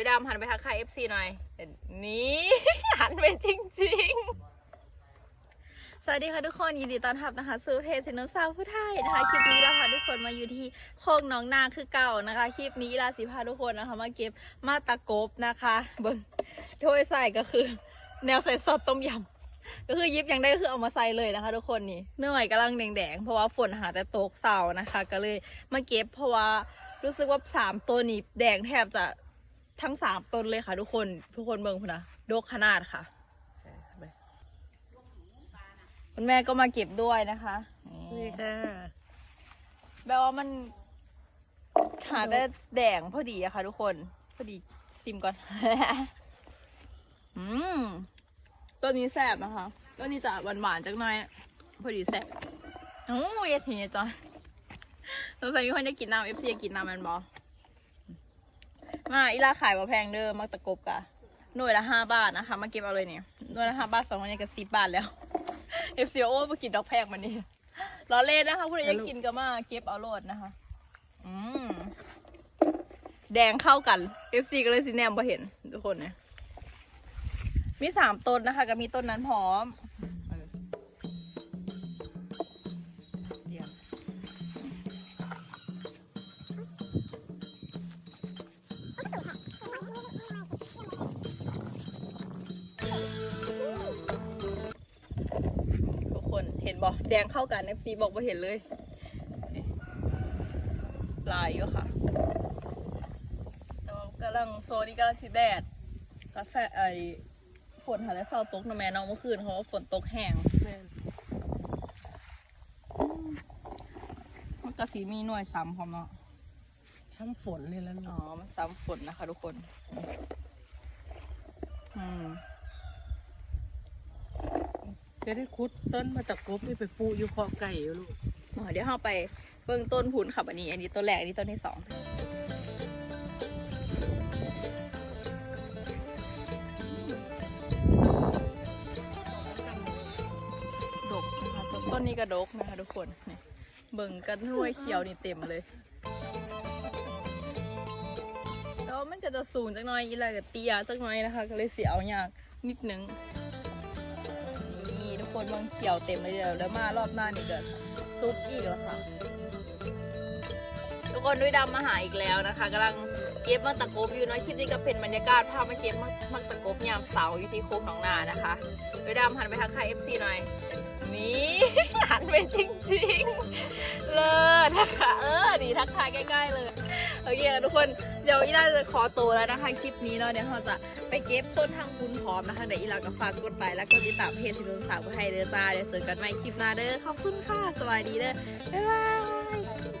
พี่ดำหันไปทักทายเอฟซีหน่อย นี่ หันไปจริง ๆ สวัสดีค่ะทุกคนยินดีต้อนรับนะคะสู่เพจสินนสาวผู้ไทยนะคะคลิปนี้เราพาทุกคนมาอยู่ที่โคกหน้องนาคือเก่านะคะคลิปนี้ลาสิพาทุกคนนะคะมาเก็บมาตะกบนะคะบิ้งถ้วยใส่ก็คือ แนวใส่ซอสต้มยำก็คือยิบยังได้ก็คือเอามาใส่เลยนะคะทุกคนนี่เนื้อไหวกำลังแดงๆเพราะว่าฝนหาแต่ตกเสานะคะ ก็เลยมาเก็บเพราะว่ารู้สึกว่าสามตัวนี้แดงแทบจะ ทั้งสามต้นเลยค่ะ ทุกคนทุกคนเบิ่งพุ่นนะโดกขนาดค่ะคุณแม่ก็มาเก็บด้วยนะคะนี่ค่ะแปลว่ามันหาได้แดงพอดีอะค่ะ ทุกคน พอดีซิมก่อนอืมตัวนี้แซ่บนะคะตัวนี้จะหวานๆจักหน่อย พอดีแซ่บโอ้ยทีนี้จอยสงสัยมีคนจะกินน้ำเอฟซีกินน้ำมันบอ มาอีลาขายบ่แพงเด้อมักตะกบกะหน่วยละห้าบาทนะคะ มาเก็บเอาเลยเนี่ยหน่วยละห้าบาทสองหน่วยก็สิบบาทแล้วเอฟซีโอมากินดอกแพงมันนี่ล้อเล่นนะคะผู้ใดอยากกินก็มาเก็บเอาโลดนะคะ อืมแดงเข้ากัน FC ก็เลยสิแนมพอเห็นทุกคนเนี่ยมีสามต้นนะคะ ก็มีต้นนั้นพร้อม เห็นบอกแดงเข้ากัน FC บอกว่าเห็นเลยลายอยู่ค่ะแต่ว่ากำลังโซนนี้กำลังทิแดดกาแฟไอฝนหาแล้วเศร้าตกนะแม่น้องเมื่อคืนเขาว่าฝนตกแห้งแม่นมันก็สีมีหน่วยซ้ำพร้อมเนาะช้ำฝนนี่แล้วอ๋อเนาะมันซ้ำฝนนะคะทุกคน อืม จะได้คุดต้นมาตะกบนี่ไปปลูกอยู่คอไก่อยู่ลูกอ๋อเดี๋ยวเราไปเบิ่งต้นผุนค่ะอันนี้ อันนี้ต้นแรก อันนี้ต้นที่สองดกนะคะต้นนี้ก็ดกนะคะทุกคนนี่เบิ่งกันรวยเขียวนี่เต็มเลยแต่ว่ามันก็จะสูงจักหน้อยอีไรกับเตียจักหน้อยนะคะ ก็เลยเสียเอายากนิดนึง คนเบิ่งเขียวเต็มเลยเดี๋ยวแล้วมารอบหน้านี่เก็ซุปอีกแล้วค่ะ ทุกคนด้วยดำมาหาอีกแล้วนะคะกำลังเก็บมักตะกบอยู่เนาะคลิปนี้ก็เป็นบรรยากาศพาพมาเก็บมักมักตะกบยามเสาอยู่ที่โคกหนองนานะคะด้วยดำหันไปทักทายเอฟซีหน่อยนี่หันไปจริงๆ เลยนะคะ เออดีทักทายใกล้ๆเลย โอเคค่ะทุกคนเดี๋ยวอีลาจะขอตัวแล้วนะคะคลิปนี้เนาะเดี๋ยวเราจะไปเก็บต้นทางคุณพร้อมนะคะเดี๋ยวอีลาก็ฝากกดไลค์และกดติดตามเพจสินสาวไทยเด้อจ้าเดี๋ยวเจอกันใหม่คลิปหน้าเด้อขอบคุณค่ะสวัสดีเด้อบ๊ายบาย